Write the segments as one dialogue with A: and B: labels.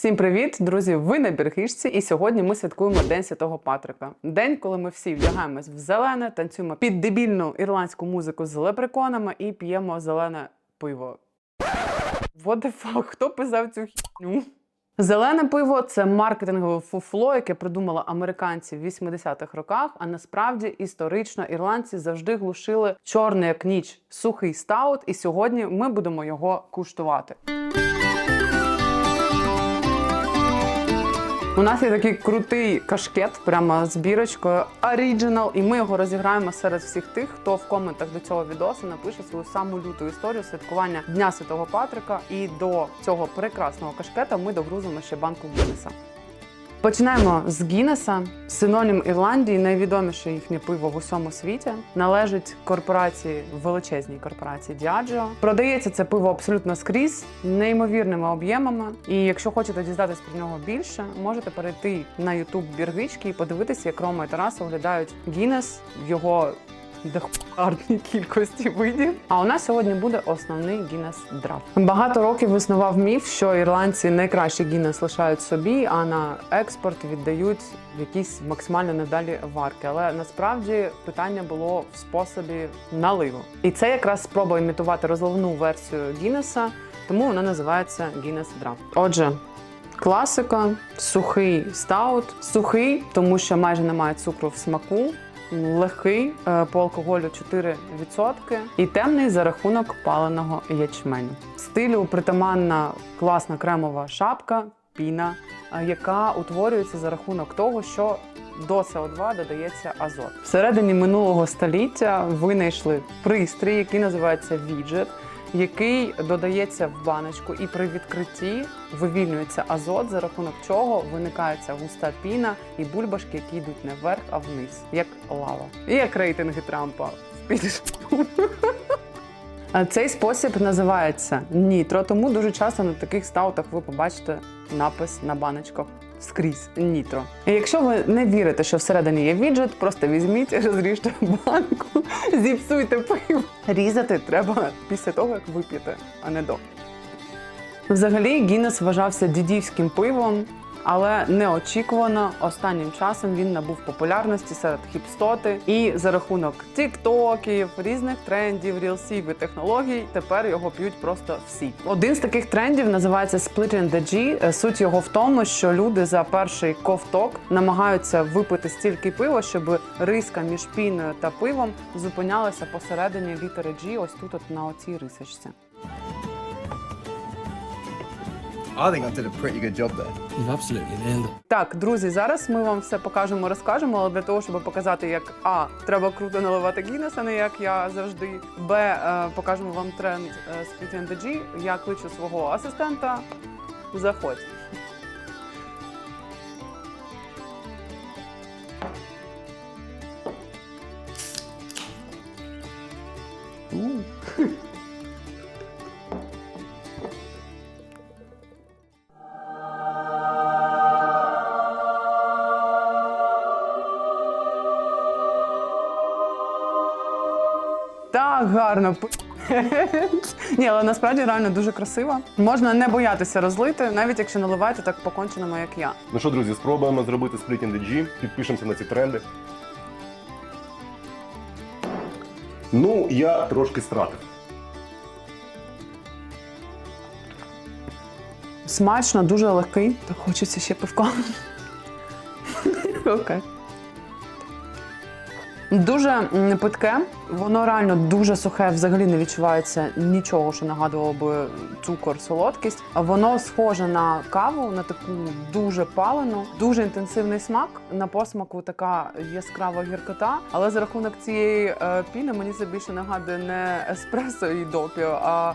A: Всім привіт, друзі! Ви на Біргишці, і сьогодні ми святкуємо День Святого Патрика. День, коли ми всі вдягаємось в зелене, танцюємо під дебільну ірландську музику з лепреконами і п'ємо зелене пиво. What the fuck? Хто писав цю хіню? Зелене пиво це маркетингове фуфло, яке придумали американці в 80-х роках. А насправді історично ірландці завжди глушили чорний як ніч сухий стаут, і сьогодні ми будемо його куштувати. У нас є такий крутий кашкет, прямо з бірочкою Original, і ми його розіграємо серед всіх тих, хто в коментах до цього відосу напише свою саму люту історію святкування Дня Святого Патрика. І до цього прекрасного кашкета ми догрузимо ще банку Гіннеса. Починаємо з Гіннеса. Синонім Ірландії, найвідоміше їхнє пиво в усьому світі. Належить корпорації величезній корпорації Diageo. Продається це пиво абсолютно скрізь, неймовірними об'ємами. І якщо хочете дізнатись про нього більше, можете перейти на YouTube біргички і подивитися, як Рома і Тарас оглядають Гіннес в його дохуярній кількості видів. А у нас сьогодні буде основний Гіннес драфт. Багато років існував міф, що ірландці найкращий Гіннес лишають собі, а на експорт віддають якісь максимально недалі варки. Але насправді питання було в способі наливу. І це якраз спроба імітувати розливну версію Гіннеса, тому вона називається Гіннес драфт. Отже. Класика, сухий стаут, сухий, тому що майже немає цукру в смаку легкий е, по алкоголю 4% і темний за рахунок паленого ячменю. Стилю притаманна класна кремова шапка, піна, е, яка утворюється за рахунок того, що до СО2 додається азот. Всередині минулого століття винайшли пристрій, який називається віджет який додається в баночку, і при відкритті вивільнюється азот, за рахунок чого виникається густа піна і бульбашки, які йдуть не вверх, а вниз, як лава. І як рейтинги Трампа. Цей спосіб називається нітро, тому дуже часто на таких стаутах ви побачите напис на баночках скрізь нітро. І якщо ви не вірите, що всередині є віджит, просто візьміть, розріжте банку, зіпсуйте пиво. Різати треба після того, як вип'єте, а не до. Взагалі, Гіннес вважався дідівським пивом, але неочікувано останнім часом він набув популярності серед хіпстоти. І за рахунок тіктоків, різних трендів, рілсів і технологій тепер його п'ють просто всі. Один з таких трендів називається Split the G. Суть його в тому, що люди за перший ковток намагаються випити стільки пива, щоб риска між піною та пивом зупинялася посередині літери G, ось тут, от на оцій рисочці.
B: I think I did a pretty good job there.
C: You've absolutely nailed it.
A: Так, друзі, зараз ми вам все покажемо, розкажемо, але для того, щоб показати, як А, треба круто наливати Гіннес, а не як я завжди. Б, е, покажемо вам тренд е, Split and. Я кличу свого асистента. Заходь. Так гарно. Ні, але насправді реально дуже красиво. Можна не боятися розлити, навіть якщо наливаєте так поконченому, як я.
D: Ну що, друзі, спробуємо зробити in підпишемося на ці тренди. Ну, я трошки стратив.
A: Смачно, дуже легкий. Так хочеться ще пивка. Окей. Дуже м, питке, воно реально дуже сухе, взагалі не відчувається нічого, що нагадувало би цукор, солодкість. Воно схоже на каву, на таку дуже палену, дуже інтенсивний смак. На посмаку така яскрава гіркота. Але за рахунок цієї е, піни мені це більше нагадує не еспресо і допіо, а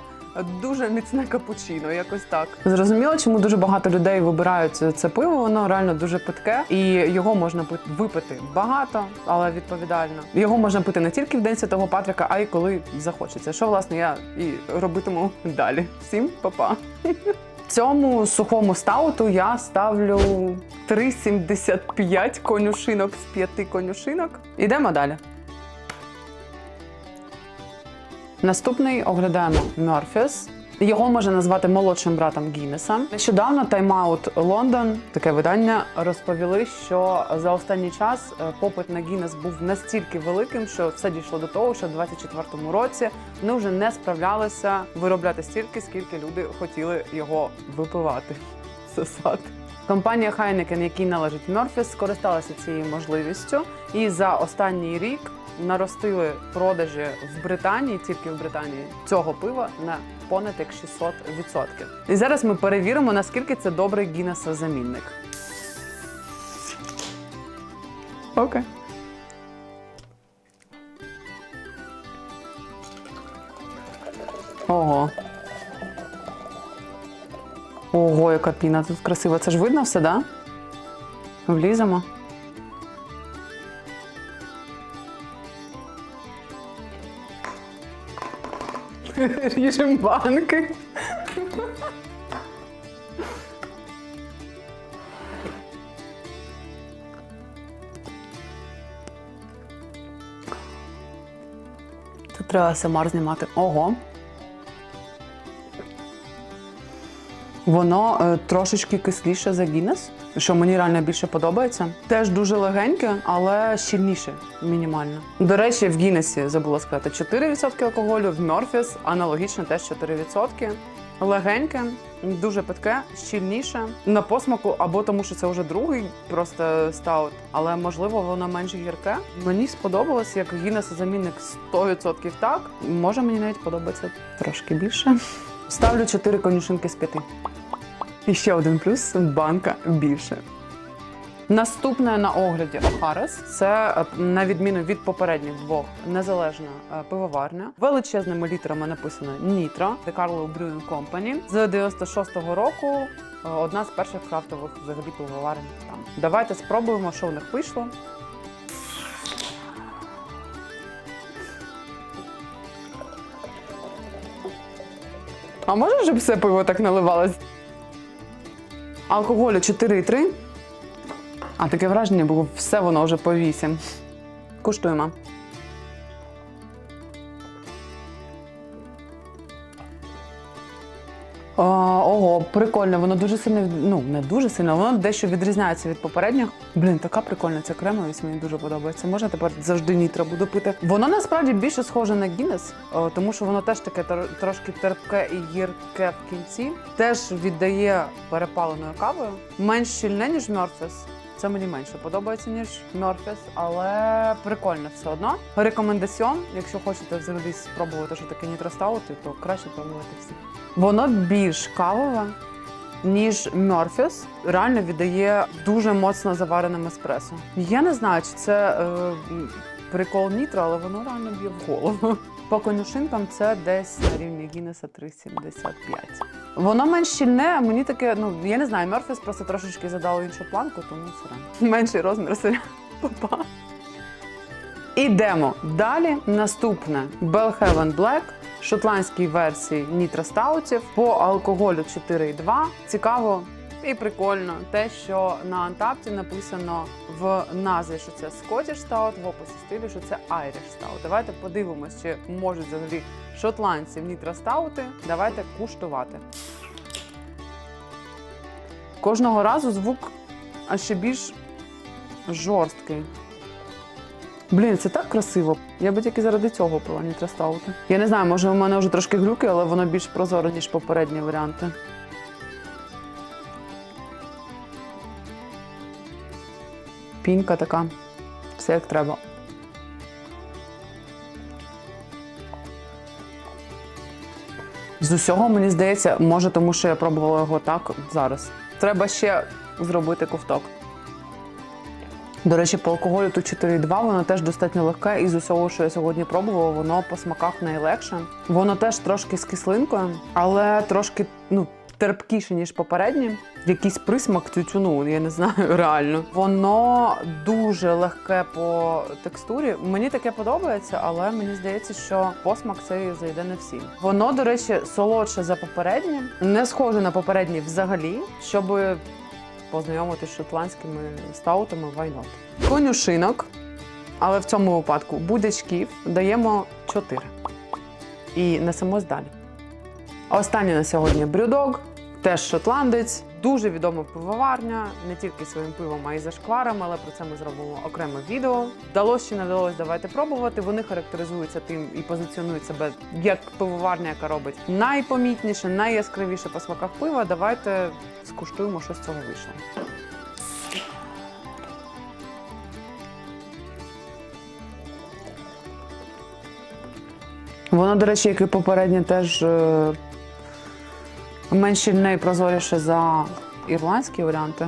A: Дуже міцне капучино, якось так. Зрозуміло, чому дуже багато людей вибирають це пиво. Воно реально дуже питке, і його можна пи- випити багато, але відповідально. Його можна пити не тільки в день святого Патрика, а й коли захочеться. Що власне я і робитиму далі. Всім па-па. Цьому сухому стауту я ставлю 3,75 конюшинок з 5 конюшинок. Ідемо далі. Наступний оглядаємо Murphy's. Його можна назвати молодшим братом Гіннеса. Нещодавно Time Out Лондон, таке видання, розповіли, що за останній час е, попит на Гіннес був настільки великим, що все дійшло до того, що в 24-му році вони вже не справлялися виробляти стільки, скільки люди хотіли його випивати. Сосати. Компанія Heineken, якій належить Murphy's, скористалася цією можливістю і за останній рік наростили продажі в Британії, тільки в Британії, цього пива на понад як 600%. І зараз ми перевіримо, наскільки це добрий Гіннеса замінник. Окей. Ого. Ого, яка піна тут красива. Це ж видно все, да? Вліземо. Ріжемо банки. Тут треба СМР знімати. Ого. Воно е, трошечки кисліше за Гіннес, що мені реально більше подобається. Теж дуже легеньке, але щільніше, мінімально. До речі, в Гіннесі забула сказати 4% алкоголю, в Мьорфіс аналогічно теж 4%. Легеньке, дуже питке, щільніше. На посмаку, або тому, що це вже другий просто стаут, але можливо воно менш гірке. Мені сподобалось, як Гіннес замінник 100% так. Може мені навіть подобається трошки більше. Ставлю 4 конюшинки з 5. І ще один плюс банка більше. Наступне на огляді Охарес це на відміну від попередніх двох незалежна е, пивоварня. Величезними літерами написано Nitro, The Carlo Brewing Company. З 96-го року е, одна з перших крафтових взагалі пивоварень там. Давайте спробуємо, що в них вийшло. А може, щоб все пиво так наливалось? Алкоголю 4,3. А таке враження було, все воно вже по 8. Куштуємо. А, ого, прикольно, воно дуже сильно, ну не дуже сильно, воно дещо відрізняється від попередніх. Блін, така прикольна ця кремовість, мені дуже подобається. Можна тепер завжди нітро буду пити. Воно насправді більше схоже на Гіннес, тому що воно теж таке тр- трошки терпке і гірке в кінці. Теж віддає перепаленою кавою. Менш щільне, ніж Мьорфіс. Це мені менше подобається, ніж Мьорфіс, але прикольно все одно. Рекомендаціон, якщо хочете взагалі спробувати, що таке нітростаути, то краще пробувати всі. Воно більш кавове, ніж Мьорфіс. Реально віддає дуже моцно завареним еспресо. Я не знаю, чи це е, прикол нітро, але воно реально б'є в голову. По конюшинкам це десь на рівні Гіннеса 3,75. Воно менш щільне, а мені таке, ну я не знаю, Мерфіс просто трошечки задало іншу планку, тому сорян. Менший розмір сорян. Па-па. Ідемо далі. Наступне Bellhaven Black, шотландській версії Нітро Стаутів по алкоголю 4,2. Цікаво і прикольно те, що на Антапті написано в назві, що це Scottish Stout, в описі стилю, що це Irish Stout. Давайте подивимось, чи можуть взагалі шотландці в Нітро Стаути. Давайте куштувати. Кожного разу звук а ще більш жорсткий. Блін, це так красиво. Я би тільки заради цього пила нітростаути. Я не знаю, може у мене вже трошки глюки, але воно більш прозоре, ніж попередні варіанти. Пінка така. Все як треба. З усього, мені здається, може, тому що я пробувала його так зараз. Треба ще зробити ковток. До речі, по алкоголю тут 4,2, воно теж достатньо легке, і з усього, що я сьогодні пробувала, воно по смаках найлегше. Воно теж трошки з кислинкою, але трошки ну, терпкіше, ніж попереднє. Якийсь присмак тютюну, я не знаю, реально. Воно дуже легке по текстурі. Мені таке подобається, але мені здається, що посмак цей зайде не всім. Воно, до речі, солодше за попереднє, не схоже на попереднє взагалі, щоб познайомитися з шотландськими стаутами вайнот. Конюшинок, але в цьому випадку будячків даємо 4. І несемось далі. Останнє на сьогодні брюдок, теж шотландець, дуже відома пивоварня, не тільки своїм пивом, а й зашкварами, але про це ми зробимо окреме відео. Вдалося чи не вдалося, давайте пробувати. Вони характеризуються тим і позиціонують себе як пивоварня, яка робить найпомітніше, найяскравіше по смаках пива. Давайте скуштуємо, що з цього вийшло. Воно, до речі, як і попереднє, теж е, менш щільне і прозоріше за ірландські варіанти.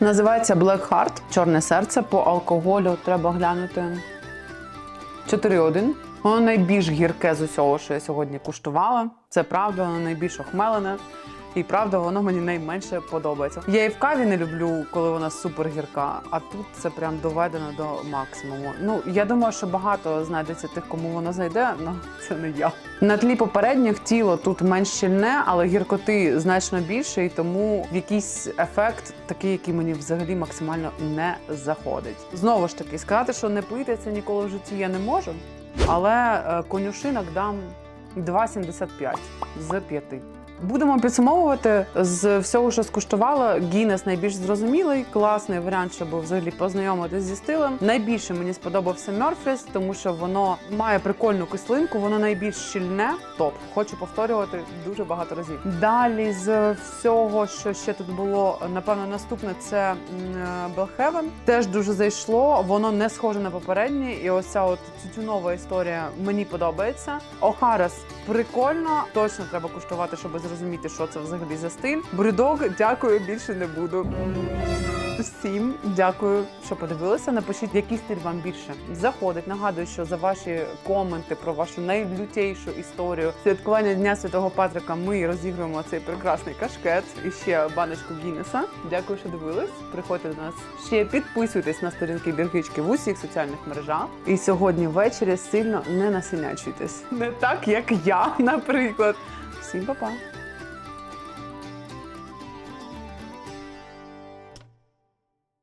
A: Називається Black Heart, чорне серце. По алкоголю треба глянути 4,1. Воно найбільш гірке з усього, що я сьогодні куштувала. Це правда, воно найбільш охмелене. І правда, воно мені найменше подобається. Я і в каві не люблю, коли вона супер гірка, а тут це прям доведено до максимуму. Ну я думаю, що багато знайдеться тих, кому воно зайде, але це не я. На тлі попередніх тіло тут менш щільне, але гіркоти значно більше, і тому якийсь ефект такий, який мені взагалі максимально не заходить. Знову ж таки, сказати, що не пийте це ніколи в житті я не можу, але е, конюшинок дам 2,75 з 5. Будемо підсумовувати з всього, що скуштувала. Гіннес найбільш зрозумілий, класний варіант, щоб взагалі познайомитись зі стилем. Найбільше мені сподобався Мерфіс, тому що воно має прикольну кислинку, воно найбільш щільне. Топ. Хочу повторювати дуже багато разів. Далі з всього, що ще тут було, напевно, наступне це Белхевен. Теж дуже зайшло. Воно не схоже на попереднє, і ось ця от тютюнова історія мені подобається. Охарас прикольно, точно треба куштувати, щоб зрозуміти, що це взагалі за стиль. Брюдог, дякую, більше не буду. Всім дякую, що подивилися. Напишіть, який стиль вам більше заходить. Нагадую, що за ваші коменти про вашу найлютейшу історію святкування Дня Святого Патрика ми розігруємо цей прекрасний кашкет і ще баночку Гіннеса. Дякую, що дивились. Приходьте до нас ще підписуйтесь на сторінки біргички в усіх соціальних мережах. І сьогодні ввечері сильно не насинячуйтесь. Не так, як я, наприклад. Всім па-па!